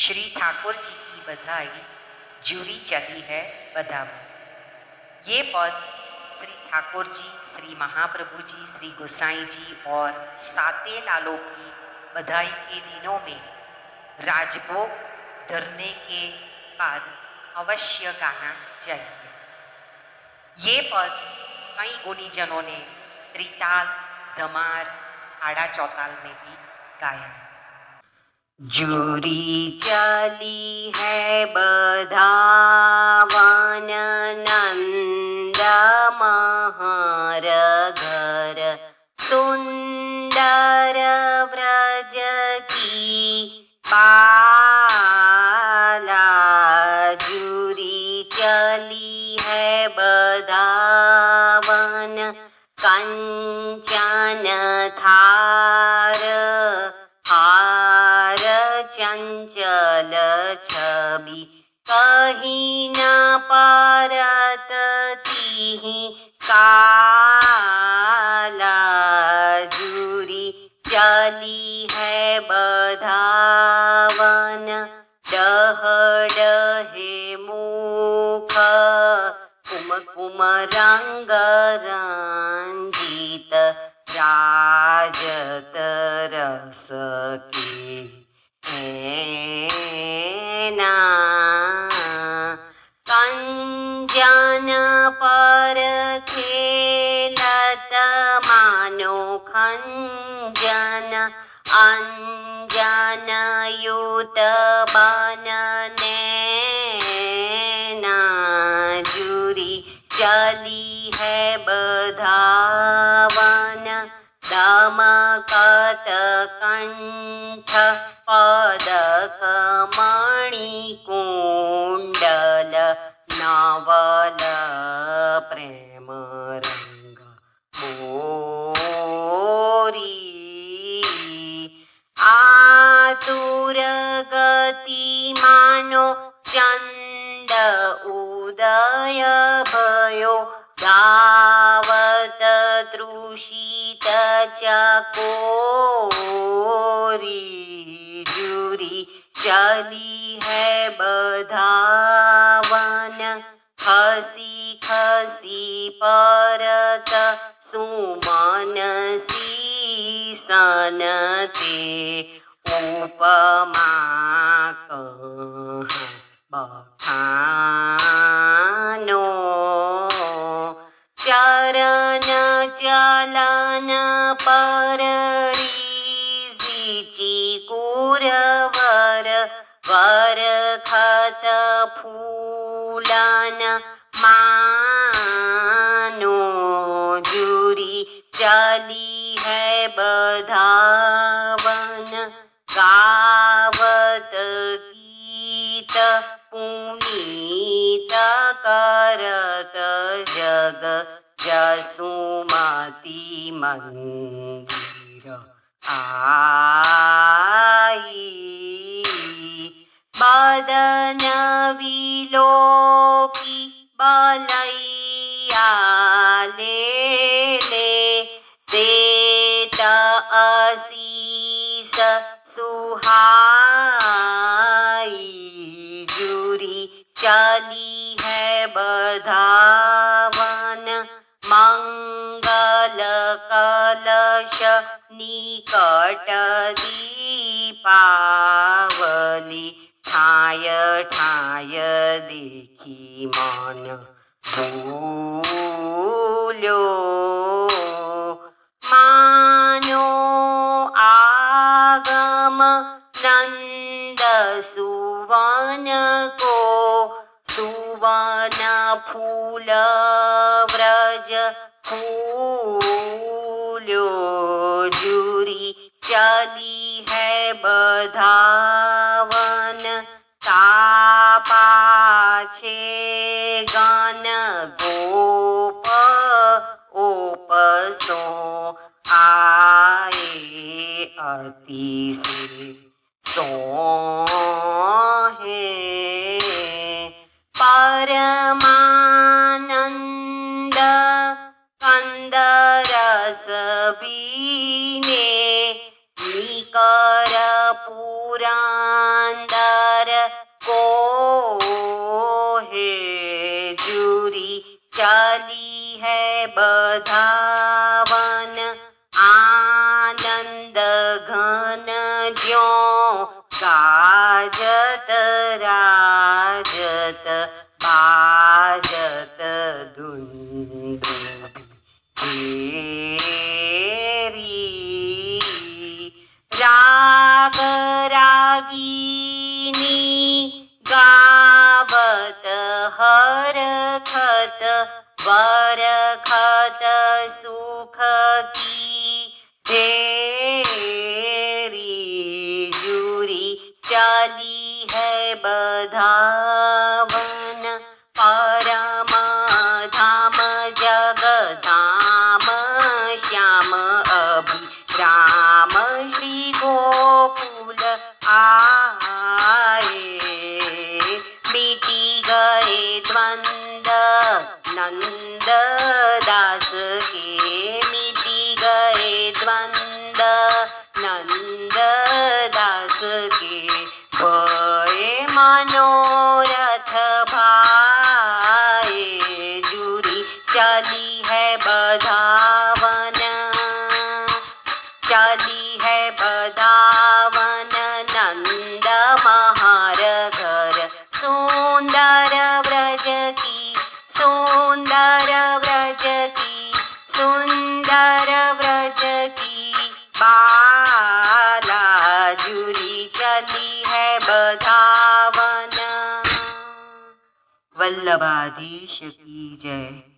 श्री ठाकुर जी की बधाई जूरी चली है बधाई ये पद श्री ठाकुर जी, श्री महाप्रभु जी, श्री गोसाई जी और साते लालों की बधाई के दिनों में राजभोग धरने के बाद अवश्य गाना चाहिए। ये पद कई गुणीजनों ने त्रिताल, धमार, आड़ा चौताल में भी गाया है। जूरी चली है बधावन नंद महार घर सुंदर व्रज की पाला जूरी चली है बधावन। कंचन थार चंचल छवि कहीं न परत तिहि काला जूरी चली है बधावन। डह डहे मुख कुम कुम रंग रंजित राजत रस के। ना कंजन पर खेलत मानो खंजन। अंजन युत बनने ना जुरी चली है बधावन। दमकत कंठ पदक मणिकुण्डल नवल प्रेम रङ्ग मोरी आतुर गति मानो चण्ड उदय भयो तृषित चकोरी जुरी चली है बधावन। खसी खसी परत सुमन सीसन ते उपमा कहाँ बखानो वर खत फूलन मानो जुरी चली है बधावन। गावत गीत पुनीत करत जग जसुमती मंदिर आई। बदनलो बलयाले ले ते तीस सुह जुरि चलि है बधावन मङ्गल कलश न दीपा। ठाय ठाय देखी मन भूल्यो मानो आगम नंद सुवन को, सुवन फूल व्रज फूल्यो जुरी चली है बधावन તાપા છે ગણ ગોપ ઉપસો આએ અતિશે સો હે પરમાનંદ કંદ રસ બીને નિકર પુરા चली है बधावन आनंद घन जो गाजत राजत बाजत धुन सुख की तेरी जूरी चली है बधावन परम धाम जगधाम श्याम अभिराम श्री गोकुल आए मिटी गए द्वंद नंद जूरी चली है बधावन चली है बधावन नंद महार घर सुंदर व्रज की सुंदर व्रज की सुंदर व्रज की बाला जुरी चली है बधावन वल्लभाधीश की जय